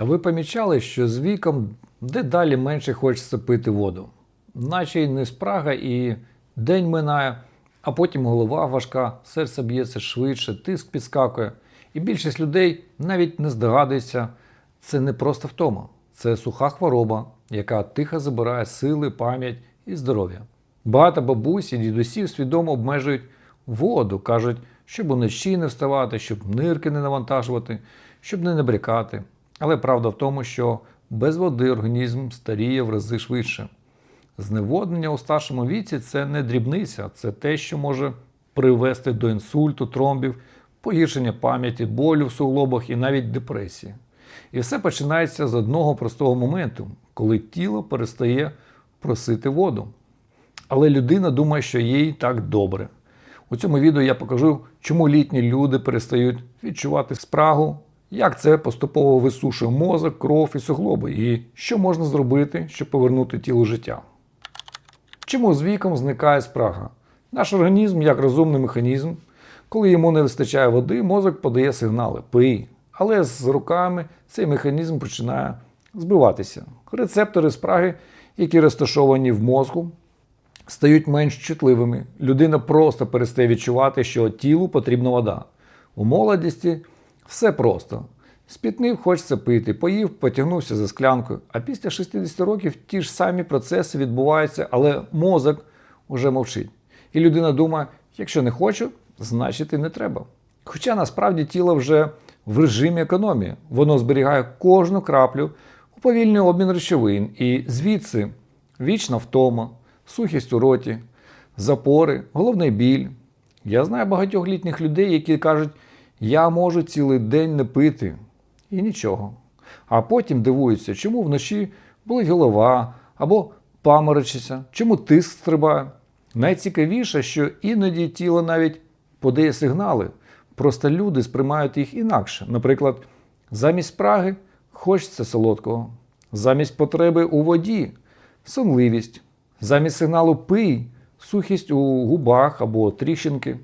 А ви помічали, що з віком дедалі менше хочеться пити воду, наче й не спрага, і день минає, а потім голова важка, серце б'ється швидше, тиск підскакує. І більшість людей навіть не здогадується, це не просто втома, це суха хвороба, яка тихо забирає сили, пам'ять і здоров'я. Багато бабусь і дідусів свідомо обмежують воду, кажуть, щоб уночі не вставати, щоб нирки не навантажувати, щоб не набрякати. Але правда в тому, що без води організм старіє в рази швидше. Зневоднення у старшому віці це не дрібниця, це те, що може привести до інсульту, тромбів, погіршення пам'яті, болю в суглобах і навіть депресії. І все починається з одного простого моменту, коли тіло перестає просити воду. Але людина думає, що їй так добре. У цьому відео я покажу, чому літні люди перестають відчувати спрагу, як це поступово висушує мозок, кров і суглоби, і що можна зробити, щоб повернути тілу життя. Чому з віком зникає спрага? Наш організм, як розумний механізм, коли йому не вистачає води, мозок подає сигнали пий. Але з роками цей механізм починає збиватися. Рецептори спраги, які розташовані в мозку, стають менш чутливими. Людина просто перестає відчувати, що тілу потрібна вода. У молодості все просто. Спітнив, хочеться пити, поїв, потягнувся за склянкою. А після 60 років ті ж самі процеси відбуваються, але мозок уже мовчить. І людина думає, якщо не хочу, значить і не треба. Хоча насправді тіло вже в режимі економії, воно зберігає кожну краплю, уповільнює обмін речовин, і звідси вічна втома, сухість у роті, запори, головний біль. Я знаю багатьох літніх людей, які кажуть, я можу цілий день не пити. І нічого. А потім дивуються, чому вночі болить голова або паморочиться, чому тиск стрибає. Найцікавіше, що іноді тіло навіть подає сигнали. Просто люди сприймають їх інакше. Наприклад, замість спраги хочеться солодкого, замість потреби у воді сонливість, замість сигналу пий, сухість у губах або тріщинки.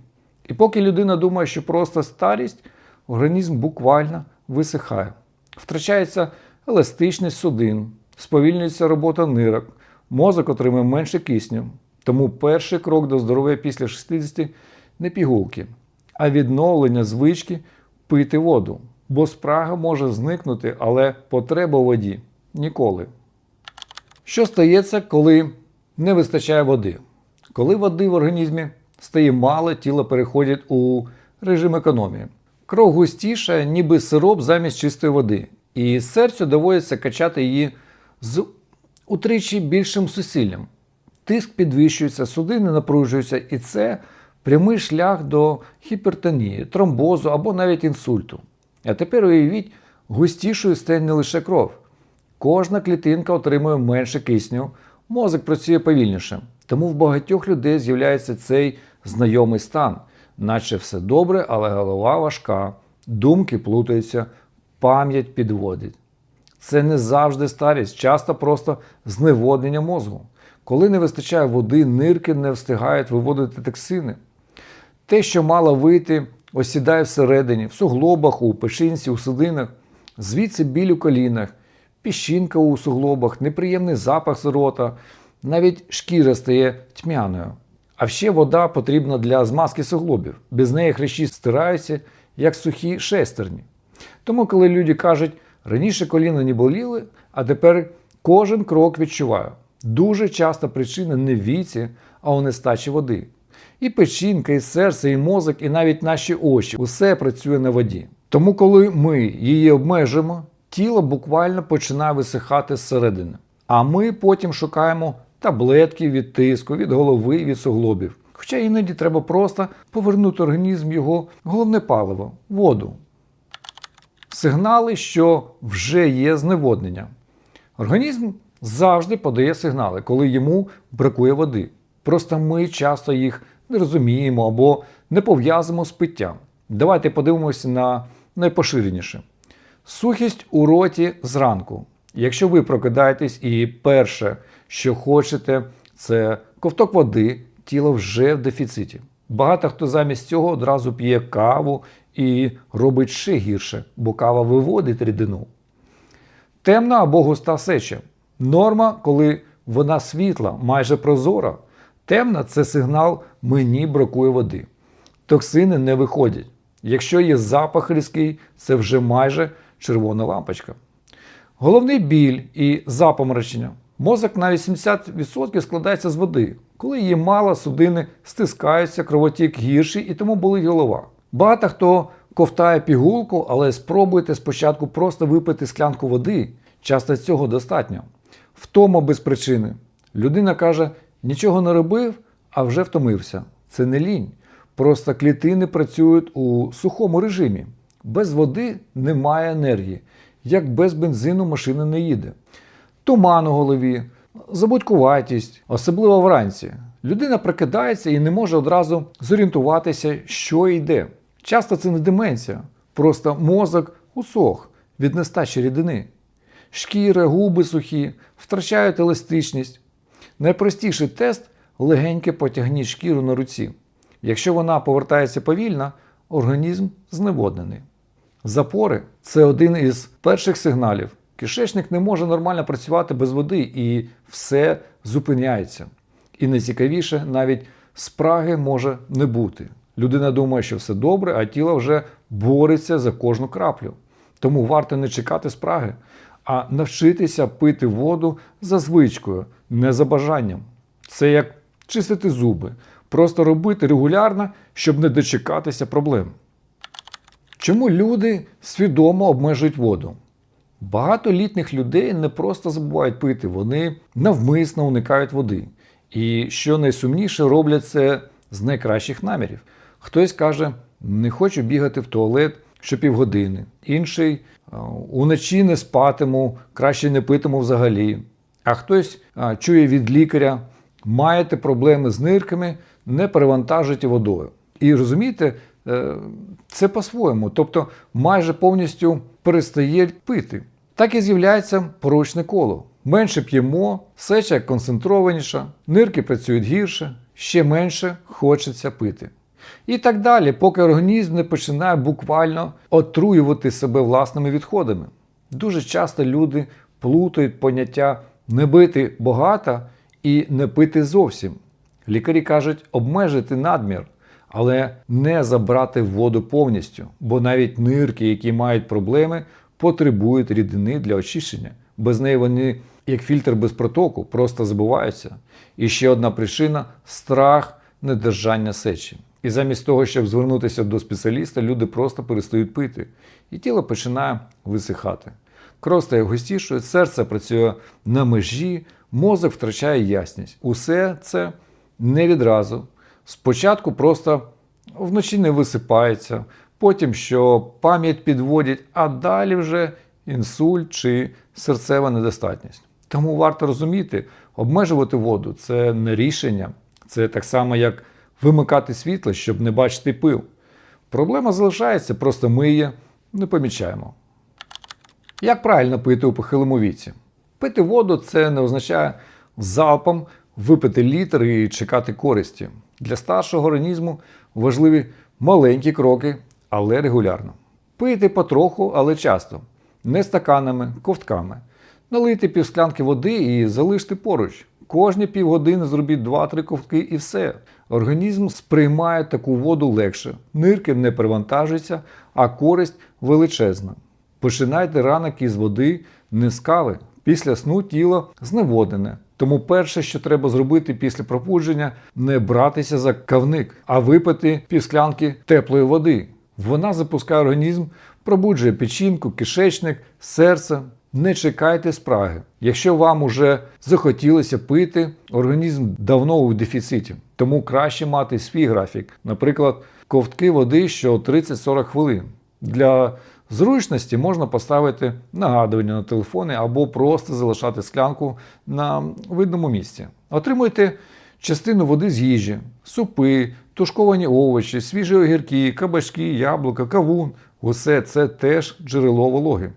І поки людина думає, що просто старість, організм буквально висихає. Втрачається еластичність судин, сповільнюється робота нирок, мозок отримує менше кисню. Тому перший крок до здоров'я після 60 не пігулки, а відновлення звички пити воду. Бо спрага може зникнути, але потреба у воді ніколи. Що стається, коли не вистачає води? Коли води в організмі стає мало, тіло переходить у режим економії. Кров густіша, ніби сироп замість чистої води. І серцю доводиться качати її з утричі більшим зусиллям. Тиск підвищується, судини напружуються, і це прямий шлях до гіпертонії, тромбозу або навіть інсульту. А тепер уявіть, густішою стає не лише кров. Кожна клітинка отримує менше кисню, мозок працює повільніше. Тому в багатьох людей з'являється цей знайомий стан, наче все добре, але голова важка, думки плутаються, пам'ять підводить. Це не завжди старість, часто просто зневоднення мозку. Коли не вистачає води, нирки не встигають виводити токсини. Те, що мало вийти, осідає всередині, в суглобах, у печінці, у судинах, звідси біль у колінах, піщинка у суглобах, неприємний запах з рота, навіть шкіра стає тьмяною. А ще вода потрібна для змазки суглобів. Без неї хрящі стираються, як сухі шестерні. Тому, коли люди кажуть, раніше коліна не боліли, а тепер кожен крок відчуваю. Дуже часто причина не в віці, а у нестачі води. І печінка, і серце, і мозок, і навіть наші очі усе працює на воді. Тому, коли ми її обмежимо, тіло буквально починає висихати зсередини. А ми потім шукаємо таблетки від тиску, від голови, від суглобів. Хоча іноді треба просто повернути організм його головне паливо воду. Сигнали, що вже є зневоднення. Організм завжди подає сигнали, коли йому бракує води. Просто ми часто їх не розуміємо або не пов'язуємо з питтям. Давайте подивимося на найпоширеніше. Сухість у роті зранку. Якщо ви прокидаєтесь і перше, що хочете, це ковток води, тіло вже в дефіциті. Багато хто замість цього одразу п'є каву і робить ще гірше, бо кава виводить рідину. Темна або густа сеча. Норма, коли вона світла, майже прозора. Темна це сигнал мені бракує води. Токсини не виходять. Якщо є запах різкий, це вже майже червона лампочка. Головний біль і запомрачення. Мозок на 80% складається з води. Коли її мало, судини стискаються, кровотік гірший і тому болить голова. Багато хто ковтає пігулку, але спробуйте спочатку просто випити склянку води. Часто цього достатньо. Втома без причини. Людина каже, нічого не робив, а вже втомився. Це не лінь. Просто клітини працюють у сухому режимі. Без води немає енергії. Як без бензину машина не їде. Туман у голові, забудькуватість, особливо вранці. Людина прокидається і не може одразу зорієнтуватися, що йде. Часто це не деменція, просто мозок усох від нестачі рідини. Шкіра, губи сухі, втрачають еластичність. Найпростіший тест легеньке потягніть шкіру на руці. Якщо вона повертається повільно, організм зневоднений. Запори це один із перших сигналів. Кишечник не може нормально працювати без води і все зупиняється. І найцікавіше, навіть спраги може не бути. Людина думає, що все добре, а тіло вже бореться за кожну краплю. Тому варто не чекати спраги, а навчитися пити воду за звичкою, не за бажанням. Це як чистити зуби, просто робити регулярно, щоб не дочекатися проблем. Чому люди свідомо обмежують воду? Багато літніх людей не просто забувають пити, вони навмисно уникають води. І що найсумніше, роблять це з найкращих намірів. Хтось каже, не хочу бігати в туалет щопівгодини. Інший уночі не спатиму, краще не питиму взагалі. А хтось чує від лікаря, маєте проблеми з нирками, не перевантажуйте водою. І розумієте, це по-своєму, тобто майже повністю перестає пити. Так і з'являється порочне коло. Менше п'ємо, сеча концентрованіша, нирки працюють гірше, ще менше хочеться пити. І так далі, поки організм не починає буквально отруювати себе власними відходами. Дуже часто люди плутають поняття не бити багато і не пити зовсім. Лікарі кажуть обмежити надмір, але не забрати воду повністю, бо навіть нирки, які мають проблеми, потребують рідини для очищення. Без неї вони, як фільтр без протоку, просто забуваються. І ще одна причина страх недержання сечі. І замість того, щоб звернутися до спеціаліста, люди просто перестають пити, і тіло починає висихати. Кров стає густішою, серце працює на межі, мозок втрачає ясність. Усе це не відразу. Спочатку просто вночі не висипається, потім що пам'ять підводять, а далі вже інсульт чи серцева недостатність. Тому варто розуміти, обмежувати воду це не рішення, це так само, як вимикати світло, щоб не бачити пил. Проблема залишається, просто ми її не помічаємо. Як правильно пити у похилому віці? Пити воду це не означає залпом випити літр і чекати користі. Для старшого організму важливі маленькі кроки, але регулярно. Пити потроху, але часто, не стаканами, ковтками. Налийте півсклянки води і залиште поруч. Кожні півгодини зробіть 2-3 ковтки і все. Організм сприймає таку воду легше, нирки не перевантажуються, а користь величезна. Починайте ранок із води, не з кави. Після сну тіло зневоднене. Тому перше, що треба зробити після пробудження, не братися за кавник, а випити півсклянки теплої води. Вона запускає організм, пробуджує печінку, кишечник, серце. Не чекайте спраги. Якщо вам уже захотілося пити, організм давно у дефіциті. Тому краще мати свій графік. Наприклад, ковтки води що 30-40 хвилин. Для зручності можна поставити нагадування на телефони або просто залишати склянку на видному місці. Отримуйте частину води з їжі, супи, тушковані овочі, свіжі огірки, кабачки, яблука, кавун. Усе це теж джерело вологи.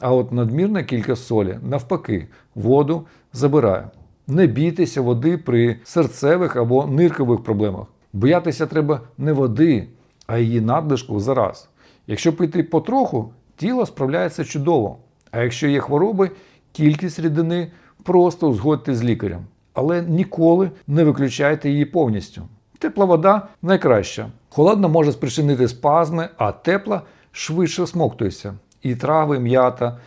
А от надмірна кількість солі, навпаки, воду забирає. Не бійтеся води при серцевих або ниркових проблемах. Боятися треба не води, а її надлишку зараз. Якщо пити потроху, тіло справляється чудово. А якщо є хвороби, кількість рідини просто узгодьте з лікарем. Але ніколи не виключайте її повністю. Тепла вода найкраща. Холодна може спричинити спазми, а тепла швидше всмоктується. І трави, м'ята,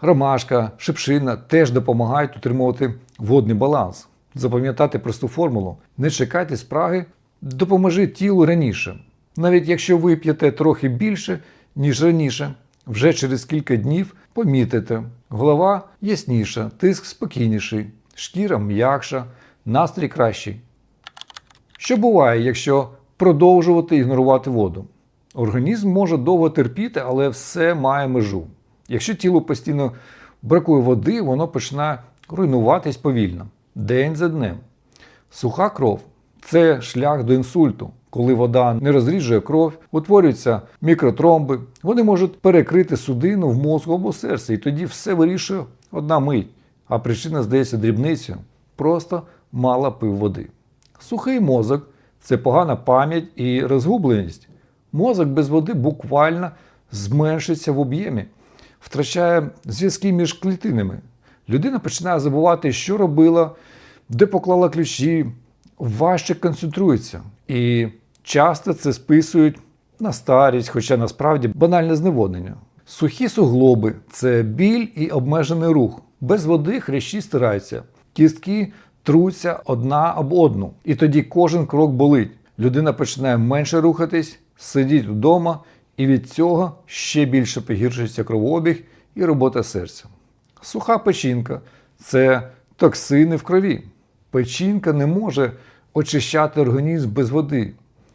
ромашка, шипшина теж допомагають утримувати водний баланс. Запам'ятати просту формулу: не чекайте спраги, допоможи тілу раніше. Навіть якщо ви п'єте трохи більше, ніж раніше, вже через кілька днів помітите, голова ясніша, тиск спокійніший, шкіра м'якша, настрій кращий. Що буває, якщо продовжувати ігнорувати воду? Організм може довго терпіти, але все має межу. Якщо тілу постійно бракує води, воно починає руйнуватись повільно, день за днем. Суха кров це шлях до інсульту. Коли вода не розріджує кров, утворюються мікротромби, вони можуть перекрити судину в мозку або серці, і тоді все вирішує одна мить. А причина здається дрібницею просто мало пив води. Сухий мозок це погана пам'ять і розгубленість. Мозок без води буквально зменшиться в об'ємі, втрачає зв'язки між клітинами. Людина починає забувати, що робила, де поклала ключі, важче концентрується. І часто це списують на старість, хоча насправді банальне зневоднення. Сухі суглоби це біль і обмежений рух. Без води хрящі стираються, кістки труться одна об одну. І тоді кожен крок болить. Людина починає менше рухатись, сидіть вдома, і від цього ще більше погіршується кровообіг і робота серця. Суха печінка це токсини в крові. Печінка не може очищати організм без води.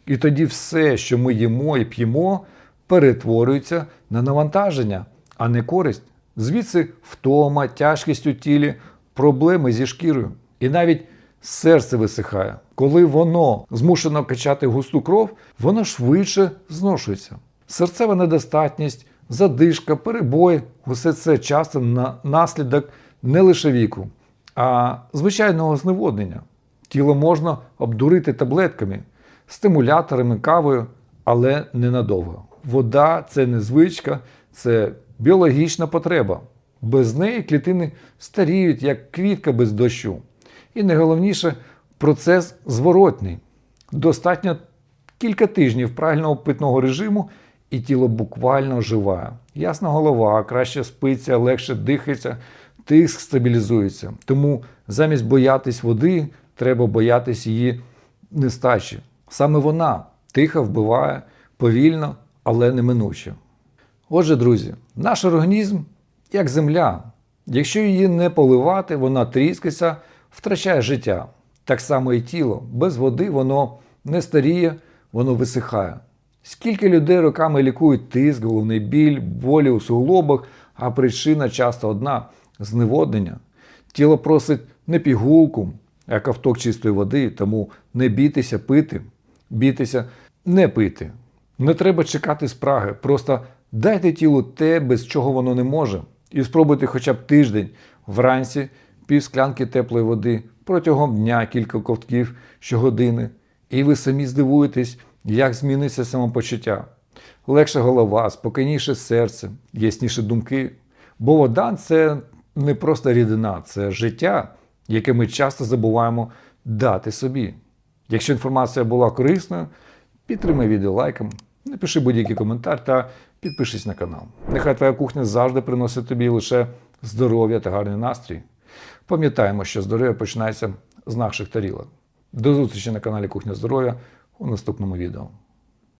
І тоді все, що ми їмо і п'ємо, перетворюється на навантаження, а не користь. Звідси втома, тяжкість у тілі, проблеми зі шкірою. І навіть серце висихає. Коли воно змушено качати густу кров, воно швидше зношується. Серцева недостатність, задишка, перебої усе це часто на наслідок не лише віку, а звичайного зневоднення. Тіло можна обдурити таблетками, стимуляторами, кавою, але ненадовго. Вода це не звичка, це біологічна потреба. Без неї клітини старіють, як квітка без дощу. І найголовніше, процес зворотний. Достатньо кілька тижнів правильного питного режиму, і тіло буквально оживає. Ясна голова, краще спиться, легше дихається, тиск стабілізується. Тому замість боятись води, треба боятись її нестачі. Саме вона тихо вбиває повільно, але неминуче. Отже, друзі, наш організм як земля. Якщо її не поливати, вона тріскається, втрачає життя. Так само і тіло. Без води воно не старіє, воно висихає. Скільки людей роками лікують тиск, головний біль, болі у суглобах, а причина часто одна зневоднення. Тіло просить не пігулку, а ковток чистої води, тому не бійтеся пити, бійтеся не пити. Не треба чекати спраги, просто дайте тілу те, без чого воно не може. І спробуйте хоча б тиждень вранці пів склянки теплої води протягом дня кілька ковтків щогодини. І ви самі здивуєтесь, як зміниться самопочуття. Легша голова, спокійніше серце, ясніші думки. Бо вода це не просто рідина, це життя, яке ми часто забуваємо дати собі. Якщо інформація була корисною, підтримай відео лайком, напиши будь-який коментар та підпишись на канал. Нехай твоя кухня завжди приносить тобі лише здоров'я та гарний настрій. Пам'ятаємо, що здоров'я починається з наших тарілок. До зустрічі на каналі Кухня Здоров'я у наступному відео.